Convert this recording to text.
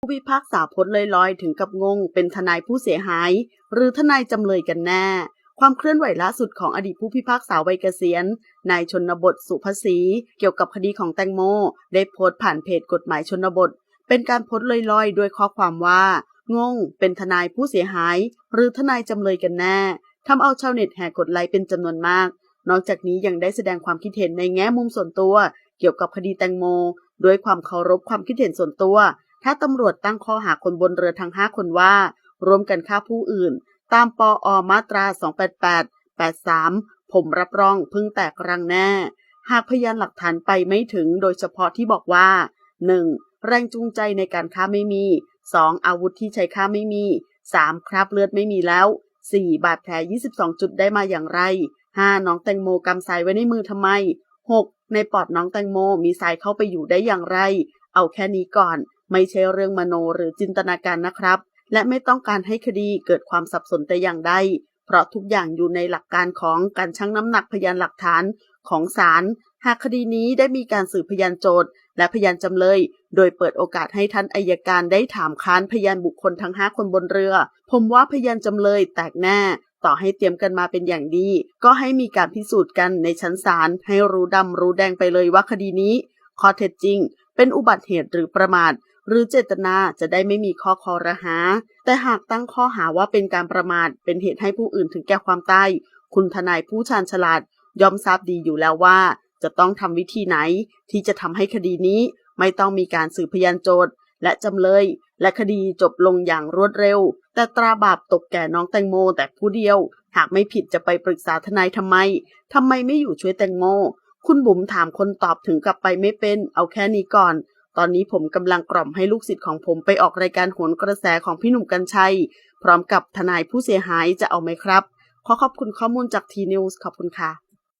ผู้พิพากษาพจน์ลอยๆ ถึงกับงง เป็นทนายผู้เสียหาย หรือทนายจำเลยกันแน่ ความเคลื่อนไหวล่าสุดของอดีตผู้พิพากษาวัยเกษียณ นายชนบทสุภศรีเกี่ยวกับคดีของแตงโม ได้โพสต์ผ่านเพจกฎหมายชนบท เป็นการโพสต์ลอยๆ ด้วยข้อความว่า งง เป็นทนายผู้เสียหาย หรือทนายจำเลยกันแน่ทำเอาชาวเน็ตแห่กดไลค์เป็นจำนวนมาก นอกจากนี้ยังได้แสดงความคิดเห็นในแง่มุมส่วนตัว เกี่ยวกับคดีแตงโม ด้วยความเคารพความคิดเห็นส่วนตัว ถ้าตำรวจตั้งข้อหาคนบนเรือทั้ง 5 คนว่าร่วมกันฆ่าผู้อื่น ตามปอมาตรา 288 83 ผมรับรองพึ่งแตกรังแน่ หากพยานหลักฐานไปไม่ถึงโดยเฉพาะที่บอกว่า 1. แรงจูงใจในการฆ่าไม่มี 2. อาวุธที่ใช้ฆ่าไม่มี 3. คราบเลือดไม่มีแล้ว 4. บาดแผล 22 จุดได้มาอย่างไร 5. น้องแตงโมกำทรายไว้ในมือทำไม 6. ในปอดน้องแตงโมมีทรายเข้าไปอยู่ได้อย่างไร เอาแค่นี้ก่อน ไม่ใช่เรื่องมโนหรือจินตนาการนะครับ และไม่ต้องการให้คดีเกิดความสับสนแต่อย่างใดเพราะทุกอย่างอยู่ในหลักการของการชั่งน้ำหนักพยานหลักฐานของศาลหากคดีนี้ได้มีการสืบพยานโจทย์ และพยานจำเลย โดยเปิดโอกาสให้ท่านอายการได้ถามค้านพยานบุคคลทั้ง 5 คนบนเรือ ผมว่าพยานจำเลยแตกแน่ ต่อให้เตรียมกันมาเป็นอย่างดี ก็ให้มีการพิสูจน์กันในชั้นศาลให้รู้ดำรู้แดงไปเลยว่าคดีนี้ ข้อเท็จจริง เป็นอุบัติเหตุหรือประมาท หรือเจตนาจะได้ไม่มีข้อคอรหา แต่หากตั้งข้อหาว่าเป็นการประมาทเป็นเหตุให้ผู้อื่นถึงแก่ความตายคุณทนายผู้ชาญฉลาดย่อมทราบดีอยู่แล้วว่า จะต้องทำวิธีไหน ที่จะทำให้คดีนี้ไม่ต้องมีการสืบพยานโจทย์ และจำเลย และคดีจบลงอย่างรวดเร็ว แต่ตราบาปตกแก่น้องแตงโมแต่ผู้เดียว หากไม่ผิดจะไปปรึกษาทนายทำไมทำไมไม่อยู่ช่วยแตงโม คุณบุ๋มถามคนตอบถึงกลับไปไม่เป็น เอาแค่นี้ก่อน ตอนนี้ผมกำลังกล่อมให้ลูกศิษย์ของผมไปออกรายการโหนกระแสของพี่หนุ่มกัญชัย พร้อมกับทนายผู้เสียหายจะเอาไหมครับ ขอขอบคุณข้อมูลจากทีนิวส์ขอบคุณค่ะ